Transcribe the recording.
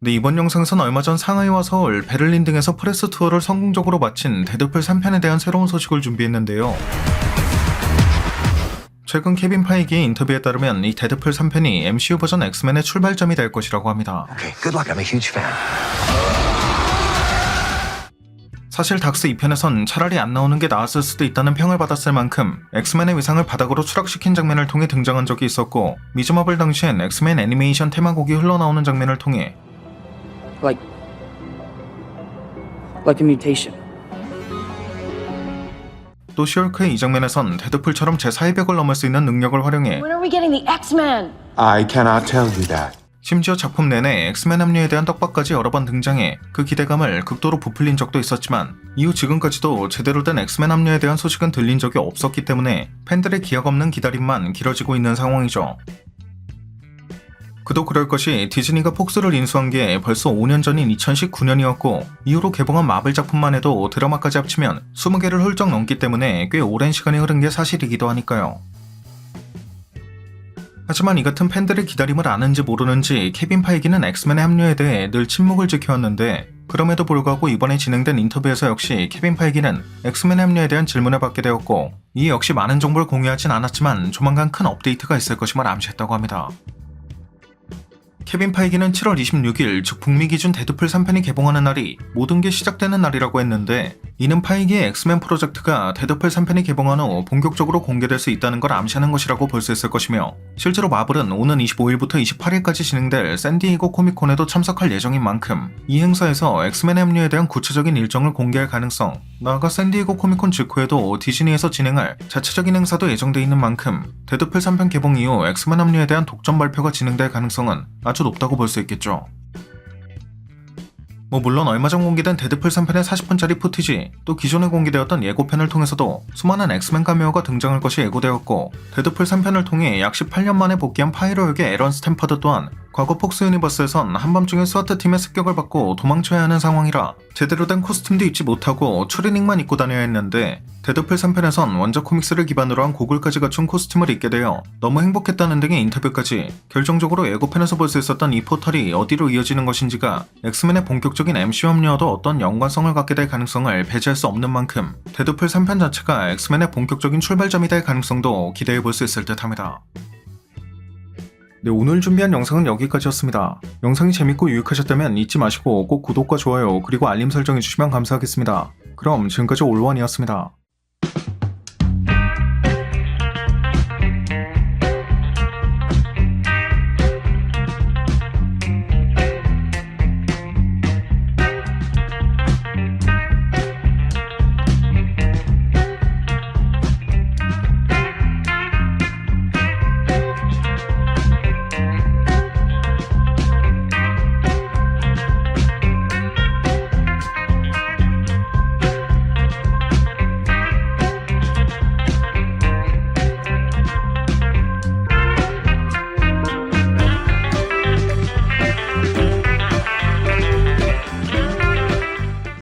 네, 이번 영상에서는 얼마 전 상하이와 서울, 베를린 등에서 프레스 투어를 성공적으로 마친 데드풀 3편에 대한 새로운 소식을 준비했는데요. 최근 케빈 파이기의 인터뷰에 따르면 이 데드풀 3편이 MCU 버전 엑스맨의 출발점이 될 것이라고 합니다. Okay, good luck. I'm a huge fan. 사실 닥스 2편에선 차라리 안 나오는 게 나았을 수도 있다는 평을 받았을 만큼 엑스맨의 위상을 바닥으로 추락시킨 장면을 통해 등장한 적이 있었고 미즈마블 당시엔 엑스맨 애니메이션 테마곡이 흘러나오는 장면을 통해 like like a mutation. 또 시얼크의 이 장면에선 데드풀처럼 제4의 벽을 넘을 수 있는 능력을 활용해 When are we getting the X-Men? I cannot tell you that. 심지어 작품 내내 엑스맨 합류에 대한 떡밥까지 여러 번 등장해 그 기대감을 극도로 부풀린 적도 있었지만 이후 지금까지도 제대로 된 엑스맨 합류에 대한 소식은 들린 적이 없었기 때문에 팬들의 기약 없는 기다림만 길어지고 있는 상황이죠. 그도 그럴 것이 디즈니가 폭스를 인수한 게 벌써 5년 전인 2019년이었고 이후로 개봉한 마블 작품만 해도 드라마까지 합치면 20개를 훌쩍 넘기 때문에 꽤 오랜 시간이 흐른 게 사실이기도 하니까요. 하지만 이 같은 팬들의 기다림을 아는지 모르는지 케빈 파이기는 엑스맨의 합류에 대해 늘 침묵을 지켜왔는데 그럼에도 불구하고 이번에 진행된 인터뷰에서 역시 케빈 파이기는 엑스맨의 합류에 대한 질문을 받게 되었고 이 역시 많은 정보를 공유하진 않았지만 조만간 큰 업데이트가 있을 것임을 암시했다고 합니다. 케빈 파이기는 7월 26일, 즉 북미 기준 데드풀 3편이 개봉하는 날이 모든 게 시작되는 날이라고 했는데 이는 파이기의 엑스맨 프로젝트가 데드풀 3편이 개봉한 후 본격적으로 공개될 수 있다는 걸 암시하는 것이라고 볼 수 있을 것이며 실제로 마블은 오는 25일부터 28일까지 진행될 샌디에이고 코미콘에도 참석할 예정인 만큼 이 행사에서 엑스맨 합류에 대한 구체적인 일정을 공개할 가능성 나아가 샌디에이고 코미콘 직후에도 디즈니에서 진행할 자체적인 행사도 예정돼 있는 만큼 데드풀 3편 개봉 이후 엑스맨 합류에 대한 독점 발표가 진행될 가능성은 아주 높다고 볼 수 있겠죠. 뭐 물론 얼마 전 공개된 데드풀 3편의 40분짜리 푸티지 또 기존에 공개되었던 예고편을 통해서도 수많은 엑스맨 카메오가 등장할 것이 예고되었고 데드풀 3편을 통해 약 18년 만에 복귀한 파이로 역의 에런 스탬퍼드 또한 과거 폭스 유니버스에선 한밤중에 스와트 팀의 습격을 받고 도망쳐야 하는 상황이라 제대로 된 코스튬도 입지 못하고 추리닝만 입고 다녀야 했는데 데드풀 3편에선 원작 코믹스를 기반으로 한 고글까지 갖춘 코스튬을 입게 되어 너무 행복했다는 등의 인터뷰까지 결정적으로 예고편에서 볼 수 있었던 이 포털이 어디로 이어지는 것인지가 엑스맨의 본격 적인 MCU 합류와도 어떤 연관성을 갖게 될 가능성을 배제할 수 없는 만큼 데드풀 3편 자체가 엑스맨의 본격적인 출발점이 될 가능성도 기대해 볼 수 있을 듯 합니다. 네, 오늘 준비한 영상은 여기까지였습니다. 영상이 재밌고 유익하셨다면 잊지 마시고 꼭 구독과 좋아요 그리고 알림 설정해 주시면 감사하겠습니다. 그럼 지금까지 올원이었습니다.